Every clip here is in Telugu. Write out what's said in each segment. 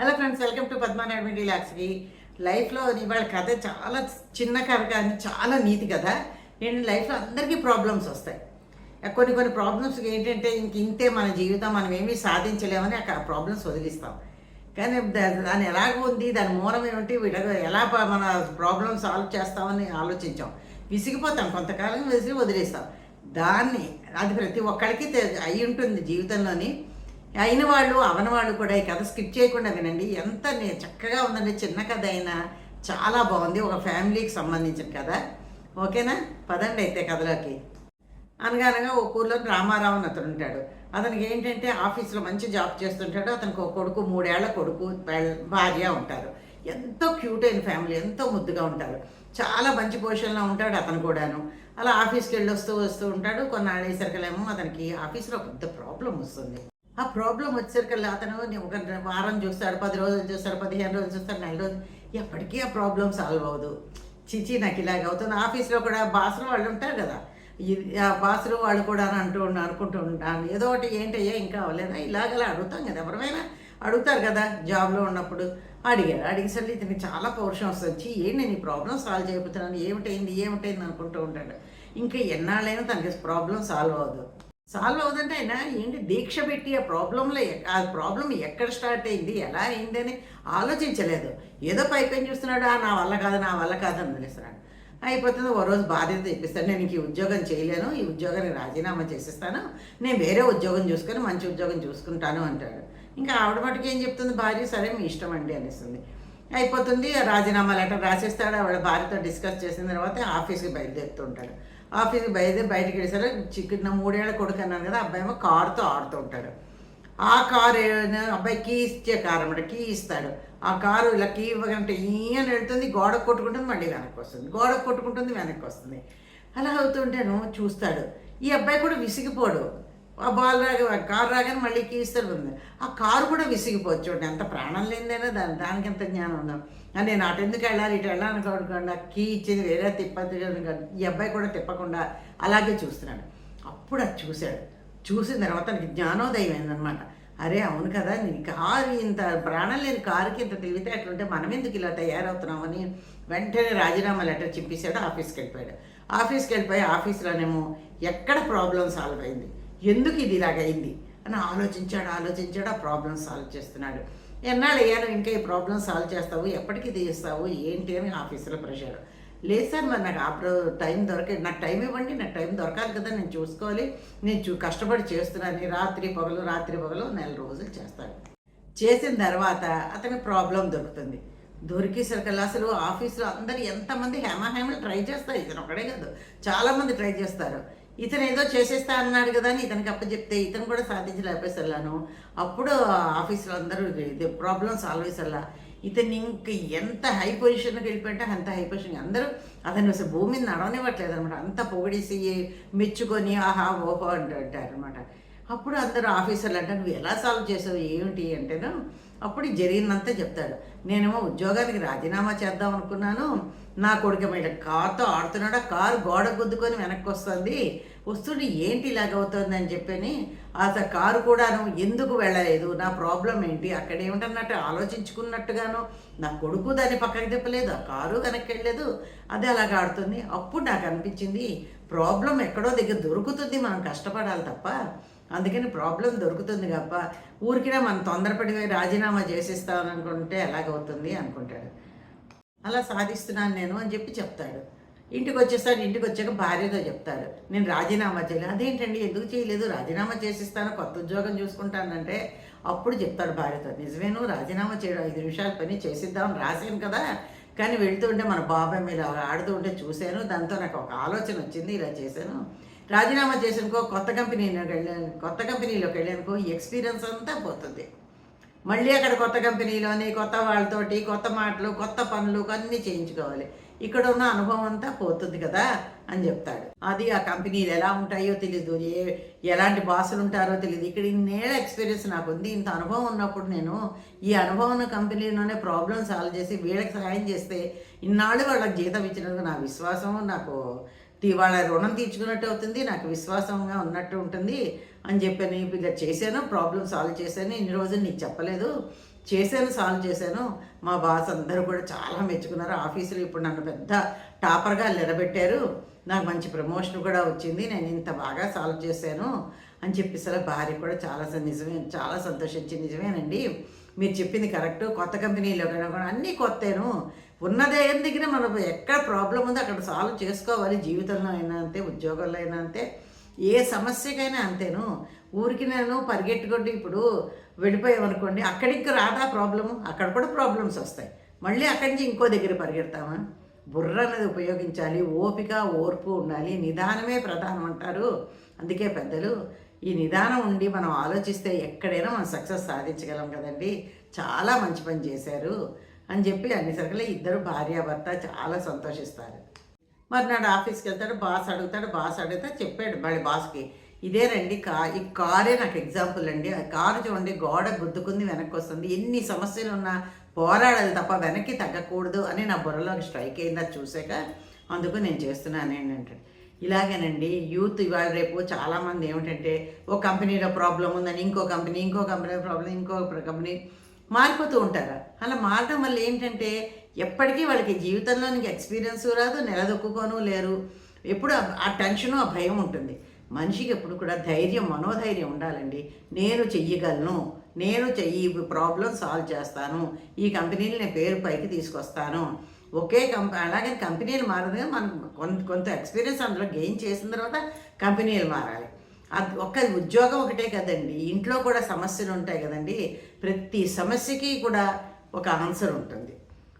Hello friends welcome to Padmanaidu media లాక్స్కి. లైఫ్లో ఇవాళ కథ చాలా చిన్న కథ కానీ చాలా నీతి కదా ఏంటి లైఫ్లో అందరికీ ప్రాబ్లమ్స్ వస్తాయి. కొన్ని కొన్ని ప్రాబ్లమ్స్ ఏంటంటే ఇంక ఇంతే మన జీవితం మనం ఏమీ సాధించలేమని ఆ ప్రాబ్లమ్స్ వదిలిస్తాం. కానీ దాని ఎలాగ ఉంది దాని మూలం ఏమిటి వీళ్ళ ఎలా మన ప్రాబ్లమ్స్ సాల్వ్ చేస్తామని ఆలోచించాం. విసిగిపోతాం కొంతకాలం విసిగి వదిలేస్తాం. దాన్ని అది ప్రతి ఒక్కరికి అయి ఉంటుంది జీవితంలోని. అయిన వాళ్ళు అవని వాళ్ళు కూడా ఈ కథ స్కిప్ చేయకుండా వినండి. ఎంత చక్కగా ఉందండి. చిన్న కథ అయినా చాలా బాగుంది. ఒక ఫ్యామిలీకి సంబంధించిన కథ. ఓకేనా? పదండి అయితే కథలోకి. అనగానగా ఒక ఊర్లో రామారావు అని అతను ఉంటాడు. అతనికి ఏంటంటే ఆఫీస్లో మంచి జాబ్ చేస్తుంటాడు. అతనికి ఒక కొడుకు మూడేళ్ళ కొడుకు పెళ్ళ- భార్య ఉంటారు. ఎంతో క్యూట్ అయిన ఫ్యామిలీ ఎంతో ముద్దుగా ఉంటారు. చాలా మంచి పొజిషన్లో ఉంటాడు అతను కూడాను. అలా ఆఫీస్కి వెళ్ళి వస్తూ వస్తూ ఉంటాడు. కొన్నాళ్ళు అయ్యేసరికలేమో అతనికి ఆఫీస్లో పెద్ద ప్రాబ్లం వస్తుంది. ఆ ప్రాబ్లం వచ్చేసరికల్లా అతను ఒక వారం చూస్తాడు పది రోజులు చూస్తారు పదిహేను రోజులు చూస్తారు నెల రోజులు. ఎప్పటికీ ఆ ప్రాబ్లం సాల్వ్ అవ్వదు. చిచి నాకు ఇలాగ అవుతుంది. ఆఫీస్లో కూడా బాసులు వాళ్ళు ఉంటారు కదా ఇది ఆ బాసులు వాళ్ళు కూడా అని అంటూ అనుకుంటూ ఉంటాను. ఏదో ఒకటి ఏంటయ్యా ఇంకా అవ్వలేదా? ఇలాగలా అడుగుతాం కదా ఎవరైనా అడుగుతారు కదా జాబ్లో ఉన్నప్పుడు. అడిగాడు అడిగేసరికి ఇతనికి చాలా పౌరుషం వస్తుంది. ఏంటి నేను ఈ ప్రాబ్లం సాల్వ్ చేయబోతున్నాను? ఏమిటైంది? ఏమిటైంది? అనుకుంటూ ఉంటాడు. ఇంకా ఎన్నాళ్ళైనా తనకి ప్రాబ్లం సాల్వ్ అవ్వదు. సాల్వ్ అవుతుంటే ఆయన ఏంటి దీక్ష పెట్టి ఆ ప్రాబ్లంలో ఆ ప్రాబ్లం ఎక్కడ స్టార్ట్ అయింది ఎలా అయింది అని ఆలోచించలేదు. ఏదో పైపైన చూస్తున్నాడు? "ఆ, నా వల్ల కాదు నా వల్ల కాదు అని తెలుస్తున్నాడు అయిపోతుంది ఓ రోజు బాధ్యత తెప్పిస్తాను. నేను ఈ ఉద్యోగం చేయలేను ఈ ఉద్యోగానికి రాజీనామా చేసేస్తాను. నేను వేరే ఉద్యోగం చూసుకొని మంచి ఉద్యోగం చూసుకుంటాను అంటాడు. ఇంకా ఆవిడ మటుకు ఏం చెప్తుంది? భార్య సరే మీ ఇష్టం అండి అనేస్తుంది. అయిపోతుంది రాజీనామా లెటర్ రాసేస్తాడు. ఆవిడ భార్యతో డిస్కస్ చేసిన తర్వాత ఆఫీస్కి బయలుదేరుతుంటాడు. ఆఫీస్కి బయలుదేరి బయటకు వెళ్ళేసరికి నా మూడేళ్ళ కొడుకు అన్నాను కదా అబ్బాయి కారుతో ఆడుతూ ఉంటాడు. ఆ కారు అబ్బాయి కీ ఇచ్చే కారు అన్నమాట కీ ఇస్తాడు. ఆ కారు ఇలా కీ ఇవ్వగంటే ఈయన వెళ్తుంది గోడ కొట్టుకుంటుంది మళ్ళీ వెనక్కి వస్తుంది. గోడ కొట్టుకుంటుంది వెనక్కి వస్తుంది. అలా అవుతుంటేను చూస్తాడు. ఈ అబ్బాయి కూడా విసిగిపోడు. ఆ బాల్ రాగా కారు రాగానే మళ్ళీ కీ ఉంది ఆ కారు కూడా విసిగిపోవచ్చు చూడండి. ఎంత ప్రాణం లేనిదైనా దాని దానికి ఎంత జ్ఞానం ఉందాం. నేను అటు ఎందుకు వెళ్ళాలి ఇటు వెళ్ళాలి ఆ కీ ఇచ్చింది వేరే తిప్పది ఈ అబ్బాయి కూడా తిప్పకుండా అలాగే చూస్తున్నాడు. అప్పుడు అది చూశాడు. చూసిన తర్వాత నాకు జ్ఞానోదయం అయిందనమాట అరే అవును కదా నీ కారు ఇంత ప్రాణం లేని కారుకి ఇంత తెలివితే అట్లుంటే మనం ఎందుకు ఇలా తయారవుతున్నామని వెంటనే రాజీనామా లెటర్ చింపేశాడు ఆఫీస్కి వెళ్ళిపోయాడు. ఆఫీస్కి వెళ్ళిపోయి ఆఫీస్లోనేమో ఎక్కడ ప్రాబ్లం సాల్వ్ అయింది? ఎందుకు ఇది ఇలాగైంది? అని ఆలోచించాడు ఆలోచించాడు ఆ ప్రాబ్లం సాల్వ్ చేస్తున్నాడు. ఎన్నాళ్ళు అయ్యాను? ఇంకా ఈ ప్రాబ్లం సాల్వ్ చేస్తావు? ఎప్పటికి తీస్తావు ఏంటి అని ఆఫీసులో ప్రెషర్ లేదు సార్ మరి నాకు అప్పుడు టైం దొరక నాకు టైం ఇవ్వండి నాకు టైం దొరకాలి కదా నేను చూసుకోవాలి. నేను చూ కష్టపడి చేస్తున్నాను. రాత్రి పగలు రాత్రి పగలు నెల రోజులు చేస్తాను. చేసిన తర్వాత అతని ప్రాబ్లం దొరుకుతుంది. దొరికేసరికల్లా అసలు ఆఫీసులో అందరు ఎంతమంది హేమహేమలు ట్రై చేస్తారు? ఇతను ఒకడే కాదు. చాలామంది ట్రై చేస్తారు. ఇతను ఏదో చేసేస్తా అన్నాడు కదా అని ఇతనికి అప్పచెప్తే ఇతను కూడా సాధించలేకపోయేసల్లాను అప్పుడు ఆఫీసులు అందరూ ఇది ప్రాబ్లం సాల్వ్ చేసేలా ఇతను ఇంక ఎంత హై పొజిషన్కి వెళ్ళిపోయింటే అంత హై పొజిషన్ అందరూ అతను అసలు భూమి మీద నడవనివ్వట్లేదు అనమాట అంత పొగిడేసి మెచ్చుకొని ఆహా ఓహో అంటారు అనమాట అప్పుడు అందరూ ఆఫీసర్లు అంటే నువ్వు ఎలా సాల్వ్ చేసావు? ఏమిటి? అంటేను అప్పుడు జరిగినంత చెప్తాడు. నేనేమో ఉద్యోగానికి రాజీనామా చేద్దాం అనుకున్నాను. నా కొడుకు మీద కార్తో ఆడుతున్నాడు? ఆ కారు గోడ గుద్దుకొని వెనక్కి వస్తుంది వస్తుంటే ఏంటి ఇలాగ అవుతుంది అని చెప్పని అసలు కారు కూడాను ఎందుకు వెళ్ళలేదు? నా ప్రాబ్లం ఏంటి? అక్కడ ఏమిటన్నట్టు ఆలోచించుకున్నట్టుగాను నా కొడుకు దాన్ని పక్కకి తిప్పలేదు ఆ కారు వెనక్కి వెళ్ళలేదు. అది అలాగ ఆడుతుంది. అప్పుడు నాకు అనిపించింది ప్రాబ్లం ఎక్కడో దగ్గర దొరుకుతుంది మనం కష్టపడాలి తప్ప. అందుకని ప్రాబ్లం దొరుకుతుంది తప్ప ఊరికినా మనం తొందరపడి రాజీనామా చేసేస్తాను అనుకుంటే ఎలాగవుతుంది అనుకుంటాడు. అలా సాధిస్తున్నాను నేను అని చెప్పి చెప్తాడు. ఇంటికి వచ్చేస్తాడు ఇంటికి వచ్చాక భార్యతో చెప్తాడు. నేను రాజీనామా చేయలేదు అదేంటండి? ఎందుకు చేయలేదు? రాజీనామా చేసిస్తాను కొత్త ఉద్యోగం చూసుకుంటానంటే అప్పుడు చెప్తాడు భార్యతో. నిజమేను రాజీనామా చేయడం ఐదు నిమిషాల పని చేసిద్దాం రాశాను కదా. కానీ వెళ్తుంటే మన బాబాయ్ మీద ఆడుతూ ఉంటే చూశాను. దాంతో నాకు ఒక ఆలోచన వచ్చింది ఇలా చేశాను. రాజీనామా చేసానుకో కొత్త కంపెనీలోకి వెళ్ళాను కొత్త కంపెనీలోకి వెళ్ళానుకో ఎక్స్పీరియన్స్ అంతా పోతుంది. మళ్ళీ అక్కడ కొత్త కంపెనీలోని కొత్త వాళ్ళతోటి కొత్త మాటలు కొత్త పనులు అన్నీ చేయించుకోవాలి. ఇక్కడ ఉన్న అనుభవం అంతా పోతుంది కదా అని చెప్తాడు. అది ఆ కంపెనీలు ఎలా ఉంటాయో తెలీదు. ఏ ఎలాంటి బాసులు ఉంటారో తెలియదు ఇక్కడ ఇన్నేళ్ళ ఎక్స్పీరియన్స్ నాకు ఉంది ఇంత అనుభవం ఉన్నప్పుడు నేను ఈ అనుభవం ఉన్న కంపెనీలోనే ప్రాబ్లమ్ సాల్వ్ చేసి వీళ్ళకి సహాయం చేస్తే ఇన్నాళ్ళు వాళ్ళకి జీతం ఇచ్చినందుకు నా విశ్వాసం నాకు వాళ్ళ రుణం తీర్చుకున్నట్టు అవుతుంది. నాకు విశ్వాసంగా ఉన్నట్టు ఉంటుంది. అని చెప్పి నేను ఇలా చేశాను ప్రాబ్లం సాల్వ్ చేశాను. ఇన్ని రోజులు నీకు చెప్పలేదు. చేశాను సాల్వ్ చేశాను. మా బాస్ అందరూ కూడా చాలా మెచ్చుకున్నారు. ఆఫీసులో ఇప్పుడు నన్ను పెద్ద టాపర్గా నిలబెట్టారు. నాకు మంచి ప్రమోషన్ కూడా వచ్చింది. నేను ఇంత బాగా సాల్వ్ చేశాను అని చెప్పేసరి భార్య కూడా చాలా నిజమే చాలా సంతోషించింది నిజమేనండి. మీరు చెప్పింది కరెక్ట్ కొత్త కంపెనీలో కూడా అన్నీ కొత్తను. ఉన్నదే దగ్గర మనం ఎక్కడ ప్రాబ్లం ఉందో అక్కడ సాల్వ్ చేసుకోవాలి. జీవితంలో అయినా అంతే ఉద్యోగంలో అయినా అంతే. ఏ సమస్యకైనా అంతేను. ఊరికి నేను పరిగెట్టుకుంటే ఇప్పుడు వెళ్ళిపోయామనుకోండి అక్కడికి రాదా ప్రాబ్లము? అక్కడ కూడా ప్రాబ్లమ్స్ వస్తాయి. మళ్ళీ అక్కడి నుంచి ఇంకో దగ్గర పరిగెడతామా? బుర్ర అనేది ఉపయోగించాలి ఓపిక ఓర్పు ఉండాలి నిదానమే ప్రధానం అంటారు. అందుకే పెద్దలు ఈ నిదానం ఉండి మనం ఆలోచిస్తే ఎక్కడైనా మనం సక్సెస్ సాధించగలం కదండి. చాలా మంచి పని చేశారు అని చెప్పి అన్ని సరుకులు ఇద్దరు భార్యాభర్త చాలా సంతోషిస్తారు. మరి నాడు ఆఫీస్కి వెళ్తాడు బాస్ అడుగుతాడు బాస్ అడిగితే చెప్పాడు మళ్ళీ బాస్కి ఇదేనండి కా ఈ కారే నాకు ఎగ్జాంపుల్ అండి ఆ కారు చూడండి గోడ గుద్దుకుంది వెనక్కి వస్తుంది ఎన్ని సమస్యలు ఉన్నా పోరాడాలి తప్ప వెనక్కి తగ్గకూడదు అని నా బుర్రలోకి స్ట్రైక్ అయింది అది చూసాక అందుకు నేను చేస్తున్నాను ఏంటంటే ఇలాగేనండి యూత్ ఇవాళ రేపు చాలామంది ఏమిటంటే ఓ కంపెనీలో ప్రాబ్లం ఉందని ఇంకో కంపెనీ ఇంకో కంపెనీలో ప్రాబ్లం ఇంకో కంపెనీ మారిపోతూ ఉంటారు. అలా మారడం వల్ల ఏంటంటే ఎప్పటికీ వాళ్ళకి జీవితంలోనికి ఎక్స్పీరియన్స్ రాదు నిలదొక్కుకోను లేరు. ఎప్పుడు ఆ- టెన్షను ఆ భయం ఉంటుంది. మనిషికి ఎప్పుడు కూడా ధైర్యం మనోధైర్యం ఉండాలండి. నేను చెయ్యగలను నేను చెయ్యి ప్రాబ్లం సాల్వ్ చేస్తాను ఈ కంపెనీని నేను పేరు పైకి తీసుకొస్తాను. ఒకే కంపెనీ అలాగే కంపెనీలు మారదు మనం కొంత కొంత ఎక్స్పీరియన్స్ అందులో గెయిన్ చేసిన తర్వాత కంపెనీలు మారాలి. అది ఒక్క ఉద్యోగం ఒకటే కదండి. ఇంట్లో కూడా సమస్యలు ఉంటాయి కదండి. ప్రతి సమస్యకి కూడా ఒక ఆన్సర్ ఉంటుంది.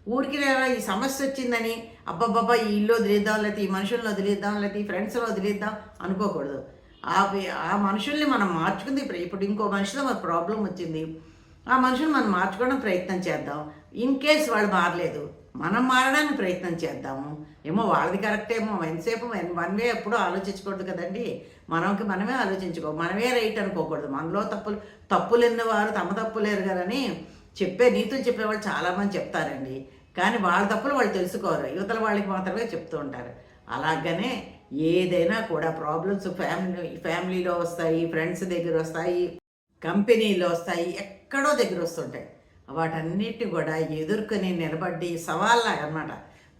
ఊరికి ఈ సమస్య వచ్చిందని అబ్బబ్బబ్బా ఈ ఇల్లు వదిలేద్దాం లేకపోతే ఈ మనుషులను వదిలేద్దాం లేకపోతే ఈ ఫ్రెండ్స్లో వదిలేద్దాం అనుకోకూడదు. ఆ ఆ మనుషుల్ని మనం మార్చుకుంది ఇప్పుడు ఇప్పుడు ఇంకో మనిషిలో మన ప్రాబ్లం వచ్చింది. ఆ మనుషులు మనం మార్చుకోవడం ప్రయత్నం చేద్దాం. ఇన్ కేస్ వాళ్ళు మారలేదు మనం మారడానికి ప్రయత్నం చేద్దాము. ఏమో వాళ్ళది కరెక్ట్ ఏమో ఎంతసేపు వన్ వే ఎప్పుడూ ఆలోచించకూడదు కదండి. మనకి మనమే ఆలోచించుకో మనమే రైట్ అనుకోకూడదు. మనలో తప్పులు తప్పులు ఎన్నవారు తమ తప్పులేరు కదని చెప్పే నీతులు చెప్పేవాళ్ళు చాలామంది చెప్తారండి. కానీ వాళ్ళ తప్పులు వాళ్ళు తెలుసుకోరు. యువతల వాళ్ళకి మాత్రమే చెప్తూ ఉంటారు. అలాగనే ఏదైనా కూడా ప్రాబ్లమ్స్ ఫ్యామిలీ ఫ్యామిలీలో వస్తాయి ఫ్రెండ్స్ దగ్గర వస్తాయి కంపెనీలో వస్తాయి ఎక్కడో దగ్గర వస్తుంటాయి. వాటన్నిటి కూడా ఎదుర్కొని నిలబడి సవాళ్ళ అన్నమాట.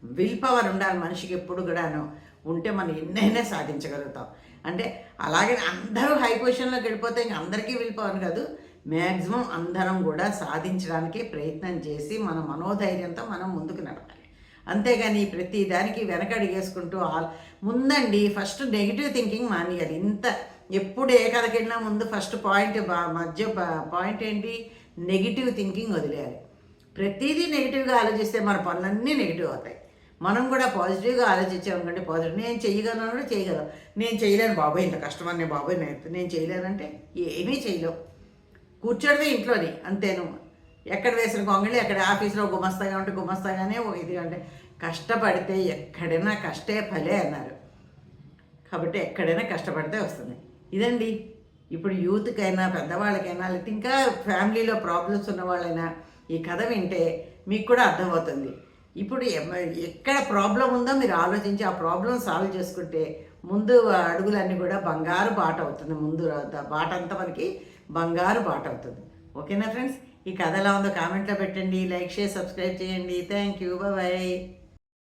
విల్ పవర్ ఉండాలి మనిషికి ఎప్పుడు కూడాను. ఉంటే మనం ఎన్నైనా సాధించగలుగుతాం. అంటే అలాగే అందరూ హై పొజిషన్లోకి వెళ్ళిపోతే ఇంక అందరికీ విల్ పవర్ కాదు. మ్యాక్సిమం అందరం కూడా సాధించడానికి ప్రయత్నం చేసి మన మనోధైర్యంతో మనం ముందుకు నడపాలి. అంతేగాని ప్రతి దానికి వెనకడిగేసుకుంటూ ఆల్ ముందండి ఫస్ట్ నెగిటివ్ థింకింగ్ మానేయాలి. ఇంత ఎప్పుడు ఏ కథకెళ్ళినా ముందు ఫస్ట్ పాయింట్ మధ్య పాయింట్ ఏంటి? నెగిటివ్ థింకింగ్ వదిలేయాలి. ప్రతిదీ నెగిటివ్గా ఆలోచిస్తే మన పనులన్నీ నెగిటివ్ అవుతాయి. మనం కూడా పాజిటివ్గా ఆలోచించామనుకోండి పాజిటివ్ నేను చేయగలను చేయగలను నేను చేయలేను బాబాయ్ ఇంత కష్టమని నేను బాబాయ్ నేను నేను చేయలేనంటే ఏమీ చేయలేవు కూర్చోడమే ఇంట్లోని అంతేను. ఎక్కడ వేసిన కొంగళి ఎక్కడ ఆఫీస్లో గుమస్తాగా ఉంటే గుమస్తాగానే ఓ ఇది అంటే కష్టపడితే ఎక్కడైనా కష్టే ఫలే అన్నారు. కాబట్టి ఎక్కడైనా కష్టపడితే వస్తుంది. ఇదండి. ఇప్పుడు యూత్కైనా పెద్దవాళ్ళకైనా లేకపోతే ఇంకా ఫ్యామిలీలో ప్రాబ్లమ్స్ ఉన్న వాళ్ళైనా ఈ కథ వింటే మీకు కూడా అర్థమవుతుంది. ఇప్పుడు ఎక్కడ ప్రాబ్లం ఉందో మీరు ఆలోచించి ఆ ప్రాబ్లం సాల్వ్ చేసుకుంటే ముందు అడుగులన్నీ కూడా బంగారు బాట అవుతుంది. ముందు బాట అంతా మనకి బంగారు బాట అవుతుంది. ఓకేనా ఫ్రెండ్స్? ఈ కథ ఎలా ఉందో కామెంట్లో పెట్టండి లైక్ షేర్ సబ్స్క్రైబ్ చేయండి. Thank you. బాయ్